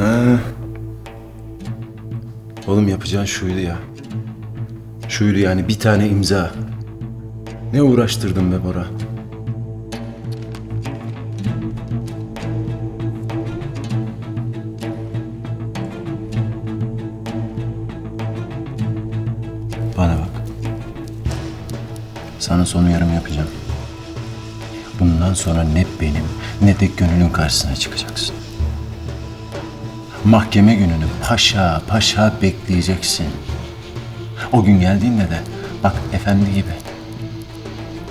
Ha. Oğlum yapacağın şuydu ya. Şuydu yani bir tane imza. Ne uğraştırdın be Bora? Bana bak. Sana son uyarım yapacağım. Bundan sonra ne benim ne de gönlün karşısına çıkacaksın. Mahkeme gününü paşa paşa bekleyeceksin. O gün geldiğinde de bak efendi gibi,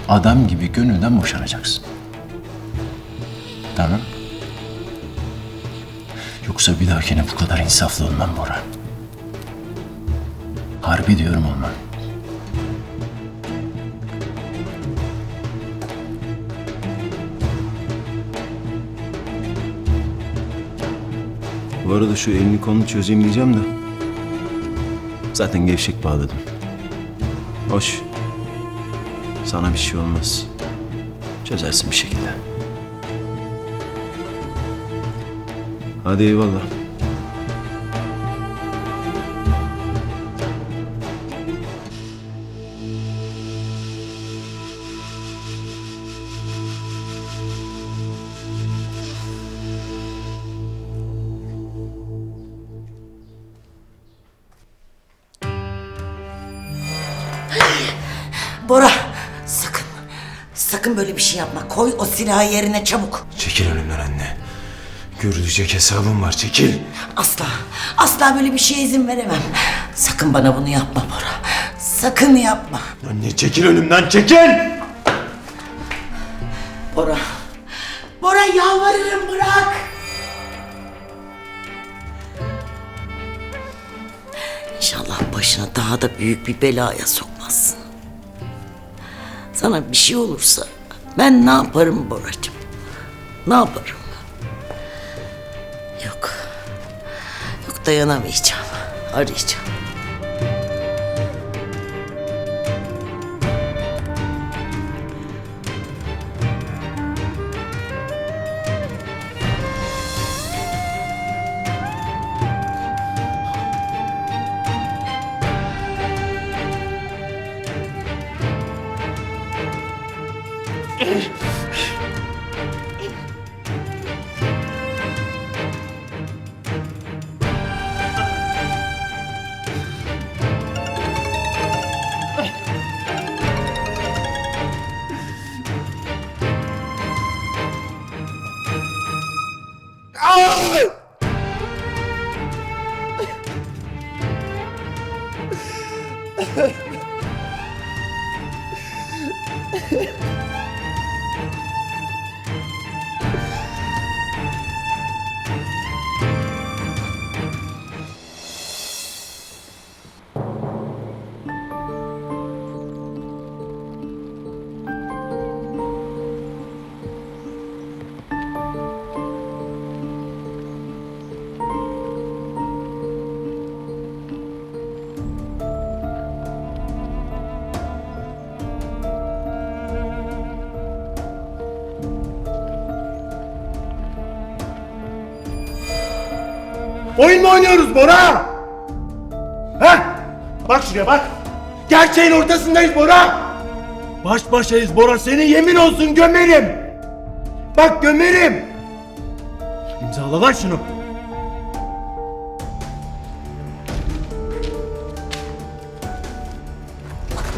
adam gibi gönülden boşanacaksın. Tamam? Yoksa bir dahakine bu kadar insaflı olmam Bora. Harbi diyorum olmam. Bu arada şu elini kolunu çözeyim diyeceğim de. Zaten gevşek bağladım. Hoş. Sana bir şey olmaz. Çözersin bir şekilde. Hadi eyvallah. Bora sakın. Sakın böyle bir şey yapma. Koy o silahı yerine çabuk. Çekil önümden anne. Görülecek hesabım var çekil. Asla. Asla böyle bir şeye izin veremem. Sakın bana bunu yapma Bora. Sakın yapma. Anne çekil önümden çekil. Bora. Bora yalvarırım bırak. İnşallah başına daha da büyük bir belaya sokmazsın. Sana bir şey olursa ben ne yaparım Boracığım? Ne yaparım? Yok. Yok dayanamayacağım. Arayacağım. Ha ha ha! Oyun mu oynuyoruz Bora? Heh! Bak şuraya bak. Gerçeğin ortasındayız Bora. Baş başayız Bora. Seni yemin olsun gömerim. Bak gömerim. İmzala lan şunu.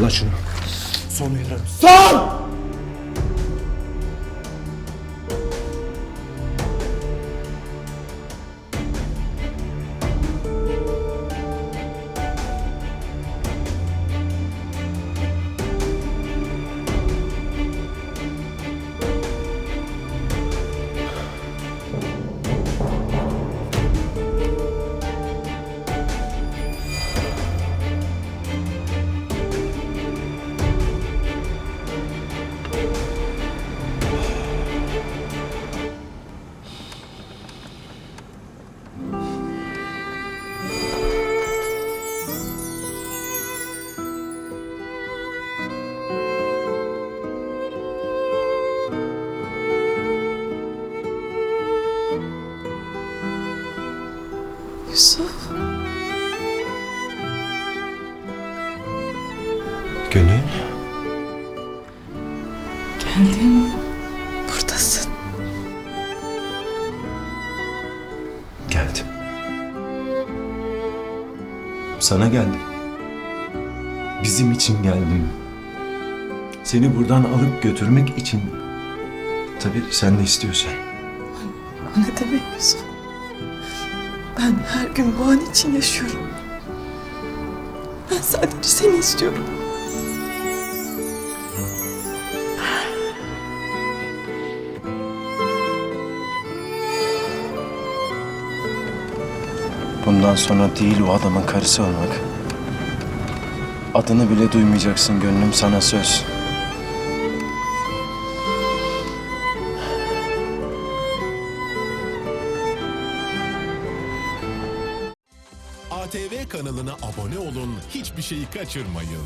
Lan şunu. Son uyarım. Son! Gönül. Geldin. Buradasın. Geldim. Sana geldim. Bizim için geldim. Seni buradan alıp götürmek için. Tabii sen de istiyorsan. O ne demek Yusuf? Ben her gün bu an için yaşıyorum. Ben sadece seni istiyorum. Bundan sonra değil o adamın karısı olmak. Adını bile duymayacaksın gönlüm sana söz. ATV kanalına abone olun, hiçbir şeyi kaçırmayın.